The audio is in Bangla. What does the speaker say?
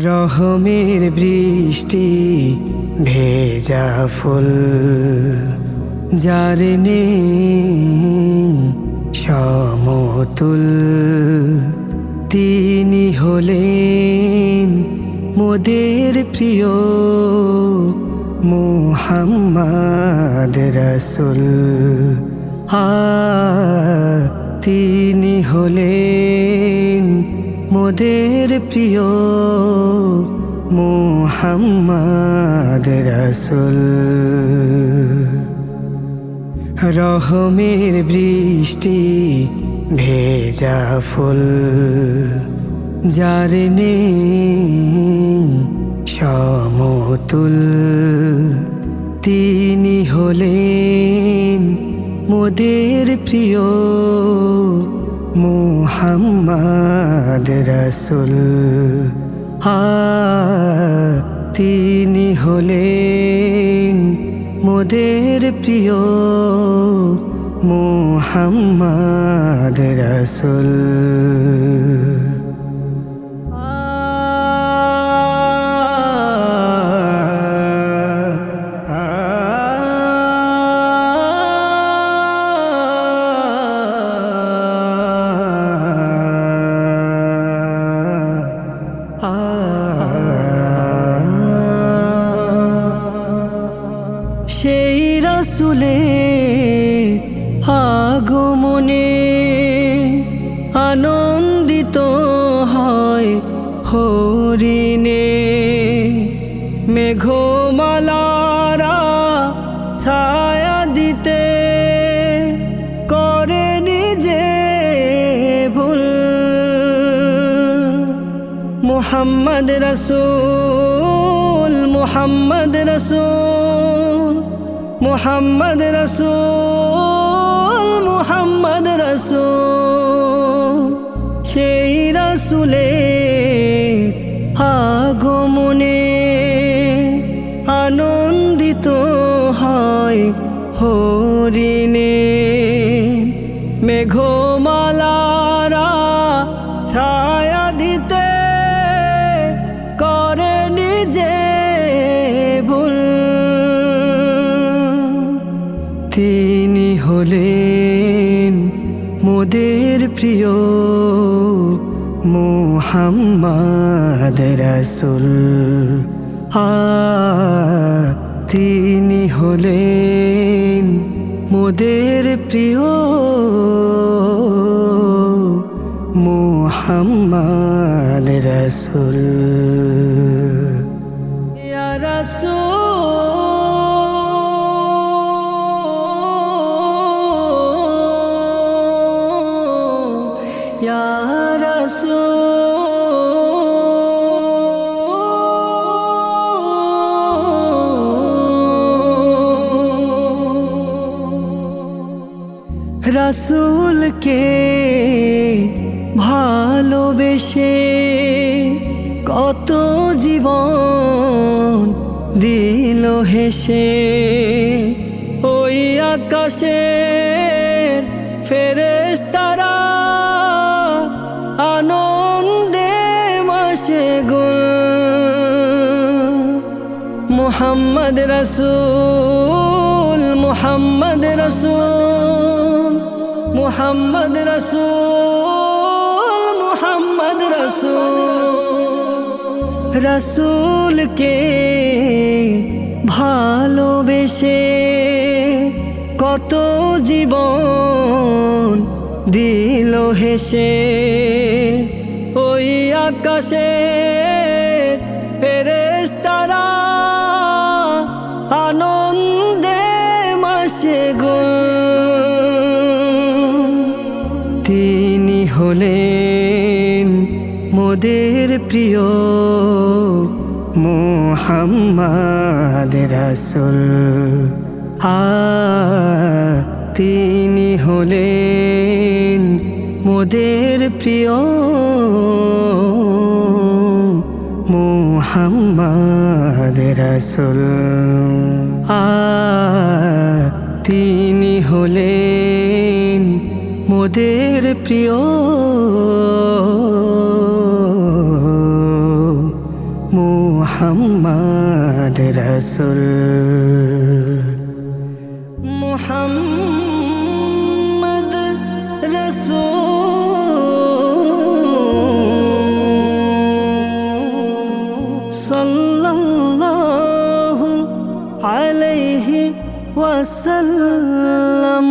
রহমের বৃষ্টি ভেজা ফুল, যার সমতুল। তিনি হলেন মোদের প্রিয় মুহাম্মদ রসুল। আ, তিনি হলেন মোদের প্রিয় মুহাম্মদ রসুল। রহমের বৃষ্টি ভেজা ফুল যার সমতুল। তিনি হলেন মোদের প্রিয় মুহাম্মদ রসুল। তিনি হলেন মোদের প্রিয় মুহাম্মদ রসুল। রসুলে, আগমনে আনন্দিত হয় হরিণে। মেঘমালারা ছায়া দিতে করে নিজে ভুল। মোহাম্মদ রসুল মোহাম্মদ রসুল। মোহাম্মদ রসুল মোহাম্মদ রসুল। সেই রসুলে আগমনে আনন্দিত হয় হরিণে। মেঘমালারা তিনি হলেন মোদের প্রিয় মুহাম্মদ রসুল। আ তিনি হলেন মোদের প্রিয় মুহাম্মদ রসুল। রাসূল। রাসূলকে ভালোবেসে কত জীবন দিল হেসে। ওই আকাশের ফেরেশতারা আনন্দে মাসে গুল। মোহাম্মদ রসুল মোহাম্মদ রসুল। মোহাম্মদ রসুল মোহাম্মদ রসুল। রসুলকে ভালোবেসে কত জীবন দিল হেসে। ওই আকাশে ফেরেশতারা মোদের প্রিয় মুহাম্মদ রসুল। আ, তিনি হলেন মোদের প্রিয় মুহাম্মদ রসুল। আ, তিনি হলেন মোদের প্রিয় মুহাম্মদ রসুল মুহাম্মদ রসুল সাল্লাল্লাহু আলাইহি ওয়াসাল্লাম